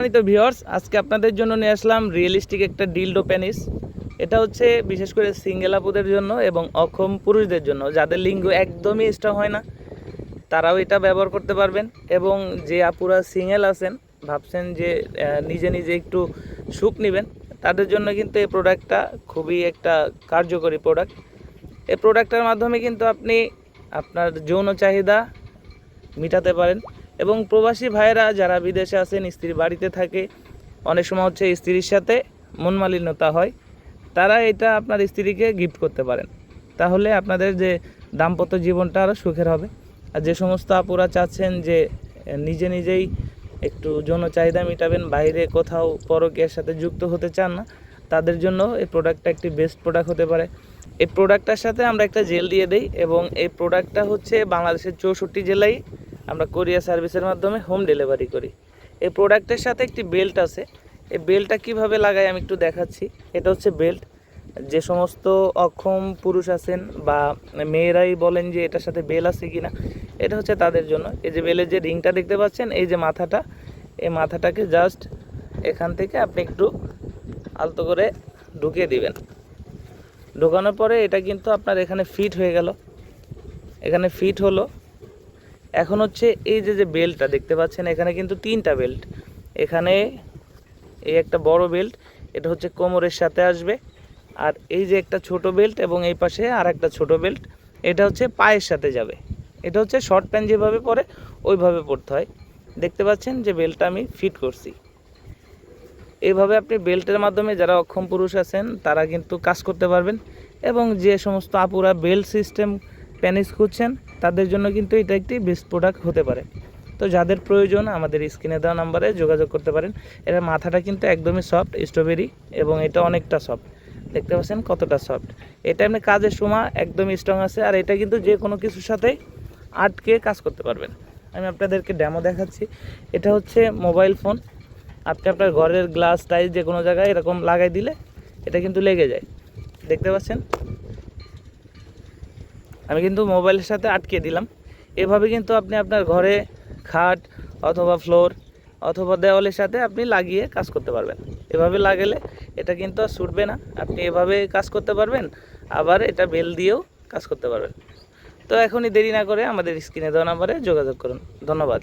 সম্মানিত ভিওর্স আজকে আপনাদের জন্য নিয়ে আসলাম রিয়েলিস্টিক একটা ডিলডো পেনিস এটা হচ্ছে বিশেষ করে সিঙ্গেল আপুদের জন্য এবং অক্ষম পুরুষদের জন্য। যাদের লিঙ্গ একদমই স্ট্রং হয় না, তারাও এটা ব্যবহার করতে পারবেন। এবং যে আপুরা সিঙ্গেল আছেন, ভাবছেন যে নিজে নিজে একটু সুখ নেবেন, তাদের জন্য কিন্তু এই প্রোডাক্টটা খুবই একটা কার্যকরী প্রোডাক্ট এই প্রোডাক্টটার মাধ্যমে কিন্তু আপনি আপনার যৌন চাহিদা মিটাতে পারেন। এবং প্রবাসী ভাইয়েরা যারা বিদেশে আছেন, স্ত্রী বাড়িতে থাকে, অনেক সময় হচ্ছে স্ত্রীর সাথে মনমালিন্যতা হয়, তারা এটা আপনার স্ত্রীকে গিফট করতে পারেন। তাহলে আপনাদের যে দাম্পত্য জীবনটা আরও সুখের হবে। আর যে সমস্ত আপুরা চাচ্ছেন যে নিজে নিজেই একটু যৌন চাহিদা মেটাবেন, বাইরে কোথাও পরকীয়ার সাথে যুক্ত হতে চান না, তাদের জন্য এই প্রোডাক্টটা একটি বেস্ট প্রোডাক্ট হতে পারে। এই প্রোডাক্টটার সাথে আমরা একটা জেল দিয়ে দিই এবং এই প্রোডাক্টটা হচ্ছে বাংলাদেশের চৌষট্টি জেলায় আমরা কোরিয়া সার্ভিসের মাধ্যমে হোম ডেলিভারি করি। এই প্রোডাক্টের সাথে একটি বেল্ট আছে। এই বেল্টটা কীভাবে লাগাই আমি একটু দেখাচ্ছি। এটা হচ্ছে বেল্ট যে সমস্ত অক্ষম পুরুষ আছেন বা মেয়েরাই বলেন যে এটার সাথে বেল আছে কি না এটা হচ্ছে তাদের জন্য। এই যে বেলের যে রিংটা দেখতে পাচ্ছেন, এই যে মাথাটা, এই মাথাটাকে জাস্ট এখান থেকে আপনি একটু আলতো করে ঢুকিয়ে দিবেন। ঢোকানোর পরে এটা কিন্তু আপনার এখানে ফিট হয়ে গেল। এখানে ফিট হলো। এখন হচ্ছে এই যে যে বেল্টটা দেখতে পাচ্ছেন, এখানে কিন্তু তিনটা বেল্ট। এখানে এই একটা বড় বেল্ট, এটা হচ্ছে কোমরের সাথে আসবে। আর এই যে একটা ছোট বেল্ট এবং এই পাশে আর একটা ছোট বেল্ট, এটা হচ্ছে পায়ের সাথে যাবে। এটা হচ্ছে শর্ট প্যান্ট যেভাবে পরে, ওইভাবে পরতে হয়। দেখতে পাচ্ছেন যে বেল্টটা আমি ফিট করছি। এইভাবে আপনি বেল্টের মাধ্যমে যারা অক্ষম পুরুষ আছেন, তারা কিন্তু কাজ করতে পারবেন। এবং যে সমস্ত আপুরা বেল্ট সিস্টেম প্যানিস খুঁজছেন, তাদের জন্য কিন্তু এটা একটি বেস্ট প্রোডাক্ট হতে পারে। তো যাদের প্রয়োজন, আমাদের স্ক্রিনে দেওয়া নাম্বারে যোগাযোগ করতে পারেন। এর মাথাটা কিন্তু একদমই সফট স্ট্রবেরি এবং এটা অনেকটা সফট দেখতে পাচ্ছেন কতটা সফট এটা এমনি কাজের সময় একদমই স্ট্রং আছে, আর এটা কিন্তু যে কোনো কিছুর সাথেই আটকে কাজ করতে পারবেন। আমি আপনাদেরকে ড্যামো দেখাচ্ছি। এটা হচ্ছে মোবাইল ফোন আপনি আপনার ঘরের গ্লাস টাইস যে কোনো জায়গায় এরকম লাগাই দিলে, এটা কিন্তু লেগে যায়। দেখতে পাচ্ছেন? আমি কিন্তু মোবাইলের সাথে আটকে দিলাম। এভাবে কিন্তু আপনি আপনার ঘরে খাট অথবা ফ্লোর অথবা দেওয়ালের সাথে আপনি লাগিয়ে কাজ করতে পারবেন। এভাবে লাগালে এটা কিন্তু আর ছুটবে না। আপনি এভাবে কাজ করতে পারবেন, আবার এটা বেল দিয়েও কাজ করতে পারবেন। তো এখনই দেরি না করে আমাদের স্ক্রিনে দেওয়া নাম্বারে যোগাযোগ করুন। ধন্যবাদ।